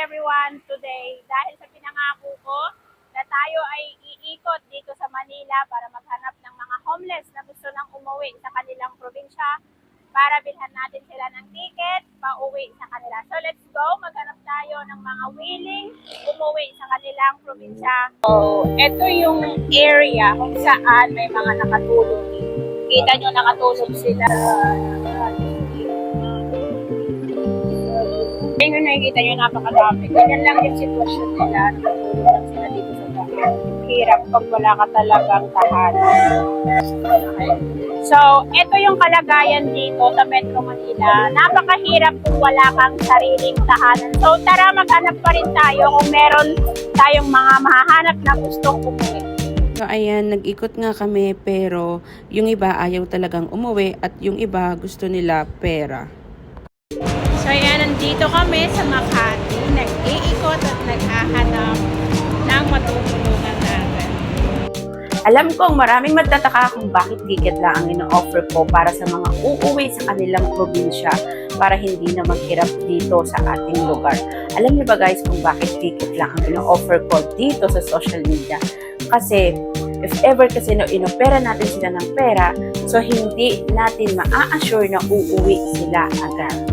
everyone today dahil sa pinangako ko na tayo ay iikot dito sa Manila para maghanap ng mga homeless na gusto nang umuwi sa kanilang probinsya para bilhan natin sila ng ticket pauwi sa kanila. So let's go, maghanap tayo ng mga willing umuwi sa kanilang probinsya. So, ito yung area kung saan may mga nakatulog. Kita nyo nakatulog sila. Ayun yung nakikita nyo, napakadami. Ganyan lang yung sitwasyon nila. Natutulog lang sila dito sa bahay. Hirap pag wala ka talagang tahanan. So, ito yung kalagayan dito sa Metro Manila. Napakahirap kung wala kang sariling tahanan. So, tara maghanap pa rin tayo kung meron tayong mga mahahanap na gustong umuwi. So ayan, nag-ikot nga kami pero yung iba ayaw talagang umuwi at yung iba gusto nila pera. So ayan, nandito kami sa Makati. Nag-iikot at naghahanap ng matutulungan natin. Alam kong maraming magtataka kung bakit ticket lang ang ino-offer ko para sa mga uuwi sa kanilang probinsya para hindi na maghirap dito sa ating lugar. Alam niyo ba guys kung bakit ticket lang ang ino-offer ko dito sa social media? Kasi if ever kasi no inopera natin sila ng pera, so hindi natin maa-assure na uuwi sila agad.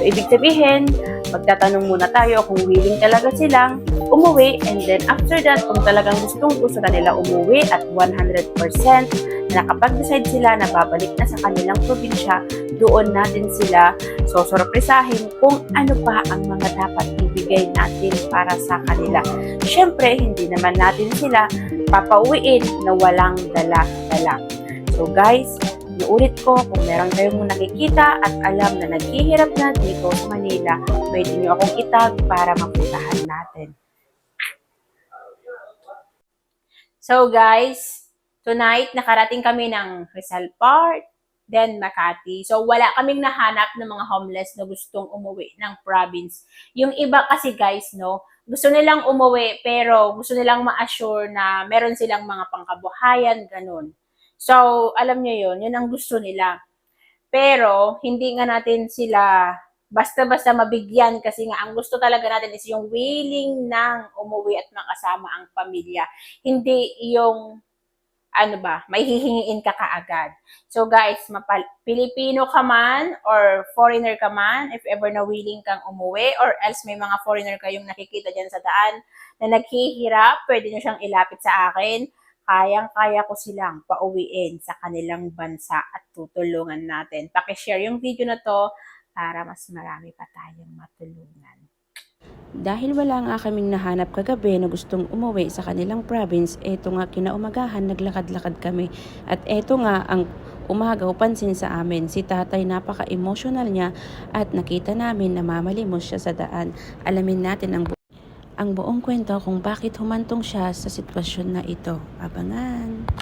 So, ibig sabihin, magtatanong muna tayo kung willing talaga silang umuwi and then after that, kung talagang gustong gusto na nila umuwi at 100% na nakapag-decide sila na babalik na sa kanilang probinsya, doon natin sila sosorpresahin kung ano pa ang mga dapat ibigay natin para sa kanila. Siyempre, hindi naman natin sila papauwiin na walang dala-dala. So guys, Iulit ko, kung meron kayong nakikita at alam na naghihirap na dito sa Manila, pwede nyo akong itag para mapuntahan natin. So guys, tonight nakarating kami ng Rizal Park, then Makati. So wala kaming nahanap ng mga homeless na gustong umuwi ng province. Yung iba kasi guys, no, gusto nilang umuwi pero gusto nilang ma-assure na meron silang mga pangkabuhayan, ganun. So, alam nyo yun, yun ang gusto nila. Pero, hindi nga natin sila basta-basta mabigyan kasi nga ang gusto talaga natin is yung willing nang umuwi at makasama ang pamilya. Hindi yung ano ba, may hihingiin ka kaagad. So guys, mapal- Pilipino ka man or foreigner ka man, if ever na willing kang umuwi or else may mga foreigner kayong nakikita dyan sa daan na naghihirap, pwede nyo siyang ilapit sa akin kayang-kaya ko silang pauwiin sa kanilang bansa at tutulungan natin. Pakishare yung video na to para mas marami pa tayong matulungan. Dahil wala nga kaming nahanap kagabi na gustong umuwi sa kanilang province, eto nga kinaumagahan naglakad-lakad kami. At eto nga ang umagaw pansin sa amin. Si tatay napaka-emotional niya at nakita namin na mamalimos siya sa daan. Alamin natin ang ang buong kwento kung bakit humantong siya sa sitwasyon na ito. Abangan!